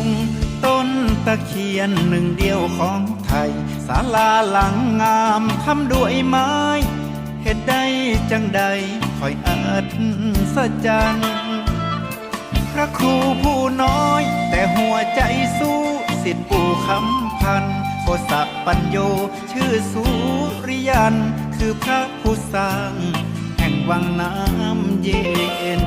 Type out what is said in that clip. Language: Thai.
ง ตะเคียนหนึ่งเดียวของไทย ศาลาหลังงามทำด้วยไม้เหตุใดจังใดคอยอัศจรรย์พระครูผู้น้อย แต่หัวใจสู้สิทธิปู่คำพันโคสัปัญโย ชื่อสุริยัน คือพระผู้สร้าง แห่งวังน้ำเย็น